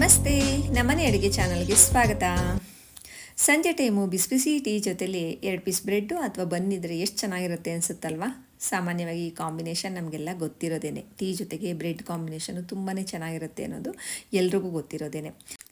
ನಮ್ಮನೆ ಅಡುಗೆ ಚಾನಲ್ಗೆ ಸ್ವಾಗತ. ಸಂಜೆ ಟೈಮು ಬಿಸಿ ಬಿಸಿ ಟೀ ಜೊತೆಲಿ ಎರಡು ಪೀಸ್ ಬ್ರೆಡ್ಡು ಅಥವಾ ಬನ್ನಿದ್ರೆ ಎಷ್ಟು ಚೆನ್ನಾಗಿರುತ್ತೆ ಅನಿಸುತ್ತಲ್ವಾ? ಸಾಮಾನ್ಯವಾಗಿ ಈ ಕಾಂಬಿನೇಷನ್ ನಮಗೆಲ್ಲ ಗೊತ್ತಿರೋದೇನೆ. ಟೀ ಜೊತೆಗೆ ಬ್ರೆಡ್ ಕಾಂಬಿನೇಷನು ತುಂಬಾ ಚೆನ್ನಾಗಿರುತ್ತೆ ಅನ್ನೋದು ಎಲ್ರಿಗೂ ಗೊತ್ತಿರೋದೇನೆ.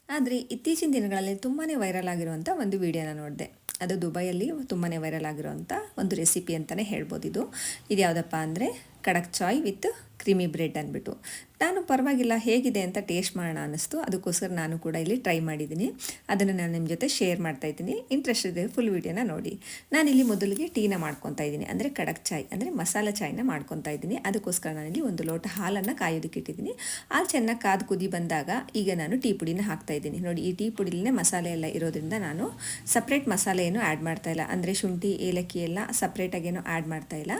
ಆದರೆ ಇತ್ತೀಚಿನ ದಿನಗಳಲ್ಲಿ ತುಂಬಾ ವೈರಲ್ ಆಗಿರುವಂಥ ಒಂದು ವಿಡಿಯೋನ ನೋಡಿದೆ. ಅದು ದುಬೈಯಲ್ಲಿ ತುಂಬಾ ವೈರಲ್ ಆಗಿರುವಂಥ ಒಂದು ರೆಸಿಪಿ ಅಂತಲೇ ಹೇಳ್ಬೋದು ಇದು. ಇದು ಯಾವುದಪ್ಪ ಅಂದರೆ, kadak chai with creamy bread ಅಂದ್ಬಿಟ್ಟು. ನಾನು ಪರವಾಗಿಲ್ಲ ಹೇಗಿದೆ ಅಂತ ಟೇಸ್ಟ್ ಮಾಡೋಣ ಅನ್ನಿಸ್ತು. ಅದಕ್ಕೋಸ್ಕರ ನಾನು ಕೂಡ ಇಲ್ಲಿ ಟ್ರೈ ಮಾಡಿದ್ದೀನಿ. ಅದನ್ನು ನಾನು ನಿಮ್ಮ ಜೊತೆ ಶೇರ್ ಮಾಡ್ತಾ ಇದ್ದೀನಿ. ಇಂಟ್ರೆಸ್ಟ್ ಇದೆ ಫುಲ್ ವೀಡಿಯೋನ ನೋಡಿ. ನಾನಿಲ್ಲಿ ಮೊದಲಿಗೆ ಟೀನ ಮಾಡ್ಕೊತಾ ಇದ್ದೀನಿ. ಅಂದರೆ ಕಡಕ್ ಚಾಯ್, ಅಂದರೆ ಮಸಾಲ ಚಾಯ್ನ ಮಾಡ್ಕೊತಾ ಇದ್ದೀನಿ. ಅದಕ್ಕೋಸ್ಕರ ನಾನಿಲ್ಲಿ ಒಂದು ಲೋಟ ಹಾಲನ್ನು ಕಾಯೋದಕ್ಕೆ ಇಟ್ಟಿದ್ದೀನಿ. ಹಾಲು ಚೆನ್ನಾಗಿ ಕಾದು ಕುದಿ ಬಂದಾಗ ಈಗ ನಾನು ಟೀ ಪುಡಿನ ಹಾಕ್ತಾ ಇದ್ದೀನಿ. ನೋಡಿ, ಈ ಟೀ ಪುಡಿಲೇ ಮಸಾಲೆ ಎಲ್ಲ ಇರೋದ್ರಿಂದ ನಾನು ಸಪ್ರೇಟ್ ಮಸಾಲೆ ಏನು ಆ್ಯಡ್ ಮಾಡ್ತಾ ಇಲ್ಲ. ಅಂದರೆ ಶುಂಠಿ, ಏಲಕ್ಕಿ ಎಲ್ಲ ಸಪ್ರೇಟಾಗೇನು ಆ್ಯಡ್ ಮಾಡ್ತಾ ಇಲ್ಲ.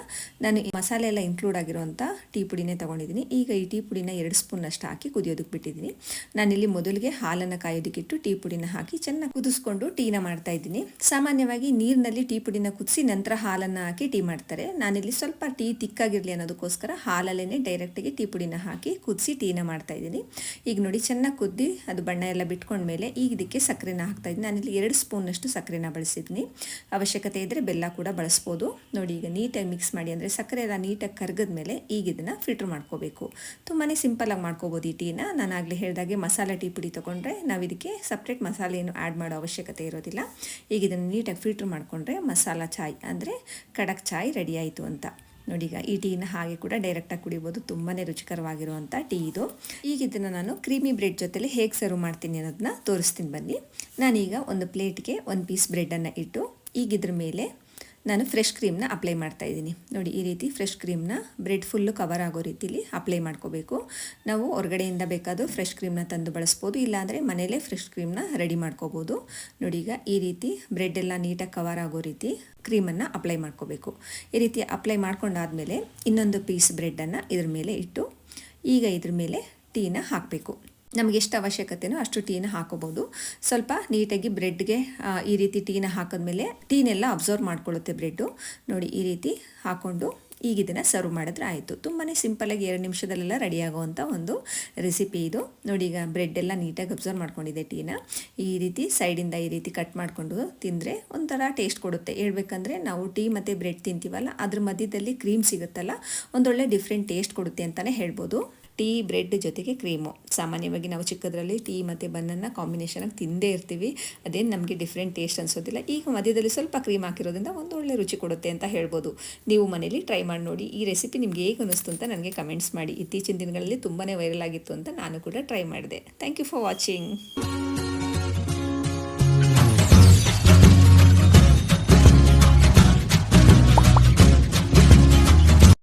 ನಾನು ಈ ಮಸಾಲೆ ಎಲ್ಲ ಇನ್ಕ್ಲೂಡ್ ಆಗಿರುವಂಥ ಟೀ ಪುಡಿನೇ ತೊಗೊಂಡಿದ್ದೀನಿ. ಈಗ ಈ ಟೀ ಪುಡಿನ ಎರಡು ಸ್ಪೂನಷ್ಟು ಹಾಕಿ ಕುದಿಯೋದಕ್ಕೆ ಬಿಟ್ಟಿದ್ದೀನಿ. ನಾನಿಲ್ಲಿ ಮೊದಲಿಗೆ ಹಾಲನ್ನು ಕಾಯೋದಕ್ಕಿಟ್ಟು ಟೀ ಪುಡಿನ ಹಾಕಿ ಚೆನ್ನಾಗಿ ಕುದಿಸ್ಕೊಂಡು ಟೀನ ಮಾಡ್ತಾ ಇದ್ದೀನಿ. ಸಾಮಾನ್ಯವಾಗಿ ನೀರಿನಲ್ಲಿ ಟೀ ಪುಡಿನ ಕುದಿಸಿ ನಂತರ ಹಾಲನ್ನು ಹಾಕಿ ಟೀ ಮಾಡ್ತಾರೆ. ನಾನಿಲ್ಲಿ ಸ್ವಲ್ಪ ಟೀ ತಿಕ್ಕಾಗಿರಲಿ ಅನ್ನೋದಕ್ಕೋಸ್ಕರ ಹಾಲಲ್ಲೇ ಡೈರೆಕ್ಟಾಗಿ ಟೀ ಪುಡಿನ ಹಾಕಿ ಕುದಿಸಿ ಟೀನ ಮಾಡ್ತಾ ಇದ್ದೀನಿ. ಈಗ ನೋಡಿ ಚೆನ್ನಾಗಿ ಕುದ್ದಿ ಅದು ಬಣ್ಣ ಎಲ್ಲ ಬಿಟ್ಕೊಂಡ್ಮೇಲೆ ಈಗ ಇದಕ್ಕೆ ಸಕ್ಕರೆನ ಹಾಕ್ತಾ ಇದ್ದೀನಿ. ನಾನಿಲ್ಲಿ ಎರಡು ಸ್ಪೂನಷ್ಟು ಸಕ್ಕರೆನ ಬಳಸಿದ್ದೀನಿ. ಅವಶ್ಯಕತೆ ಇದ್ದರೆ ಬೆಲ್ಲ ಕೂಡ ಬಳಸ್ಬೋದು. ನೋಡಿ ಈಗ ನೀಟಾಗಿ ಮಿಕ್ಸ್ ಮಾಡಿ ಅಂದರೆ ಸಕ್ಕರೆ ಎಲ್ಲ ನೀಟಾಗಿ ಕರಗಿದ್ಮೇಲೆ ಈಗ ಇದನ್ನು ಫಿಲ್ಟ್ರ್ ಮಾಡ್ಕೋಬೇಕು. ತುಂಬಾ ಸಿಂಪಲಾಗಿ ಮಾಡ್ಕೋಬೋದು ಈ ಟೀನ. ನಾನು ಆಗಲೇ ಹೇಳಿದಾಗೆ ಮಸಾಲೆ ಟೀ ಪುಡಿ ತೊಗೊಂಡ್ರೆ ನಾವು ಇದಕ್ಕೆ ಸಪ್ರೇಟ್ ಮಸಾಲೆ ಏನು ಆ್ಯಡ್ ಮಾಡೋ ಅವಶ್ಯಕತೆ ಇರೋದಿಲ್ಲ. ಈಗ ಇದನ್ನು ನೀಟಾಗಿ ಫಿಲ್ಟ್ರ್ ಮಾಡಿಕೊಂಡ್ರೆ ಮಸಾಲ ಚಾಯ್ ಅಂದರೆ ಕಡಕ್ ಚಾಯ್ ರೆಡಿ ಆಯಿತು ಅಂತ. ನೋಡಿ ಈಗ ಈ ಟೀನ ಹಾಗೆ ಕೂಡ ಡೈರೆಕ್ಟಾಗಿ ಕುಡಿಬೋದು. ತುಂಬಾ ರುಚಿಕರವಾಗಿರುವಂಥ ಟೀ ಇದು. ಈಗ ಇದನ್ನು ನಾನು ಕ್ರೀಮಿ ಬ್ರೆಡ್ ಜೊತೆಲಿ ಹೇಗೆ ಸರ್ವ್ ಮಾಡ್ತೀನಿ ಅನ್ನೋದನ್ನ ತೋರಿಸ್ತೀನಿ ಬನ್ನಿ. ನಾನೀಗ ಒಂದು ಪ್ಲೇಟ್ಗೆ ಒಂದು ಪೀಸ್ ಬ್ರೆಡನ್ನು ಇಟ್ಟು ಈಗ ಇದ್ರ ಮೇಲೆ ನಾನು ಫ್ರೆಶ್ ಕ್ರೀಮ್ನ ಅಪ್ಲೈ ಮಾಡ್ತಾ ಇದ್ದೀನಿ. ನೋಡಿ, ಈ ರೀತಿ ಫ್ರೆಶ್ ಕ್ರೀಮ್ನ ಬ್ರೆಡ್ ಫುಲ್ಲು ಕವರ್ ಆಗೋ ರೀತಿಲಿ ಅಪ್ಲೈ ಮಾಡ್ಕೋಬೇಕು. ನಾವು ಹೊರಗಡೆಯಿಂದ ಬೇಕಾದರೂ ಫ್ರೆಶ್ ಕ್ರೀಮ್ನ ತಂದು ಬಳಸ್ಬೋದು, ಇಲ್ಲಾಂದರೆ ಮನೆಯಲ್ಲೇ ಫ್ರೆಶ್ ಕ್ರೀಮ್ನ ರೆಡಿ ಮಾಡ್ಕೋಬೋದು. ನೋಡಿ, ಈಗ ಈ ರೀತಿ ಬ್ರೆಡ್ ಎಲ್ಲ ನೀಟಾಗಿ ಕವರ್ ಆಗೋ ರೀತಿ ಕ್ರೀಮನ್ನು ಅಪ್ಲೈ ಮಾಡ್ಕೋಬೇಕು. ಈ ರೀತಿ ಅಪ್ಲೈ ಮಾಡ್ಕೊಂಡಾದಮೇಲೆ ಇನ್ನೊಂದು ಪೀಸ್ ಬ್ರೆಡ್ಡನ್ನು ಇದ್ರ ಮೇಲೆ ಇಟ್ಟು, ಈಗ ಇದ್ರ ಮೇಲೆ ಟೀನ ಹಾಕಬೇಕು. ನಮಗೆ ಎಷ್ಟು ಅವಶ್ಯಕತೆನೋ ಅಷ್ಟು ಟೀನ ಹಾಕೋಬೋದು. ಸ್ವಲ್ಪ ನೀಟಾಗಿ ಬ್ರೆಡ್ಗೆ ಈ ರೀತಿ ಟೀನ ಹಾಕಿದ್ಮೇಲೆ ಟೀನೆಲ್ಲ ಅಬ್ಸರ್ವ್ ಮಾಡ್ಕೊಳ್ಳುತ್ತೆ ಬ್ರೆಡ್ಡು. ನೋಡಿ, ಈ ರೀತಿ ಹಾಕ್ಕೊಂಡು ಈಗ ಇದನ್ನು ಸರ್ವ್ ಮಾಡಿದ್ರೆ ಆಯಿತು. ತುಂಬಾ ಸಿಂಪಲಾಗಿ ಎರಡು ನಿಮಿಷದಲ್ಲೆಲ್ಲ ರೆಡಿ ಆಗುವಂಥ ಒಂದು ರೆಸಿಪಿ ಇದು. ನೋಡಿ, ಈಗ ಬ್ರೆಡ್ ಎಲ್ಲ ನೀಟಾಗಿ ಅಬ್ಸರ್ವ್ ಮಾಡ್ಕೊಂಡಿದೆ ಟೀನ. ಈ ರೀತಿ ಸೈಡಿಂದ ಈ ರೀತಿ ಕಟ್ ಮಾಡಿಕೊಂಡು ತಿಂದರೆ ಒಂಥರ ಟೇಸ್ಟ್ ಕೊಡುತ್ತೆ. ಹೇಳ್ಬೇಕಂದ್ರೆ ನಾವು ಟೀ ಮತ್ತು ಬ್ರೆಡ್ ತಿಂತೀವಲ್ಲ, ಅದ್ರ ಮಧ್ಯದಲ್ಲಿ ಕ್ರೀಮ್ ಸಿಗುತ್ತಲ್ಲ, ಒಂದೊಳ್ಳೆ ಡಿಫ್ರೆಂಟ್ ಟೇಸ್ಟ್ ಕೊಡುತ್ತೆ ಅಂತಲೇ ಹೇಳ್ಬೋದು. ಟೀ, ಬ್ರೆಡ್ ಜೊತೆಗೆ ಕ್ರೀಮು. ಸಾಮಾನ್ಯವಾಗಿ ನಾವು ಚಿಕ್ಕದರಲ್ಲಿ ಟೀ ಮತ್ತು ಕಾಂಬಿನೇಷನ್ ಕಾಂಬಿನೇಷನಾಗಿ ತಿಂದೇ ಇರ್ತೀವಿ. ಅದೇನು ನಮಗೆ ಡಿಫ್ರೆಂಟ್ ಟೇಸ್ಟ್ ಅನಿಸೋದಿಲ್ಲ. ಈಗ ಮಧ್ಯದಲ್ಲಿ ಸ್ವಲ್ಪ ಕ್ರೀಮ್ ಹಾಕಿರೋದ್ರಿಂದ ಒಂದು ಒಳ್ಳೆ ರುಚಿ ಕೊಡುತ್ತೆ ಅಂತ ಹೇಳ್ಬೋದು. ನೀವು ಮನೇಲಿ ಟ್ರೈ ಮಾಡಿ ನೋಡಿ. ಈ ರೆಸಿಪಿ ನಿಮ್ಗೆ ಹೇಗೆ ಅನ್ನಿಸ್ತು ಅಂತ ನನಗೆ ಕಮೆಂಟ್ಸ್ ಮಾಡಿ. ಇತ್ತೀಚಿನ ದಿನಗಳಲ್ಲಿ ತುಂಬಾ ವೈರಲ್ ಆಗಿತ್ತು ಅಂತ ನಾನು ಕೂಡ ಟ್ರೈ ಮಾಡಿದೆ. Thank you for watching.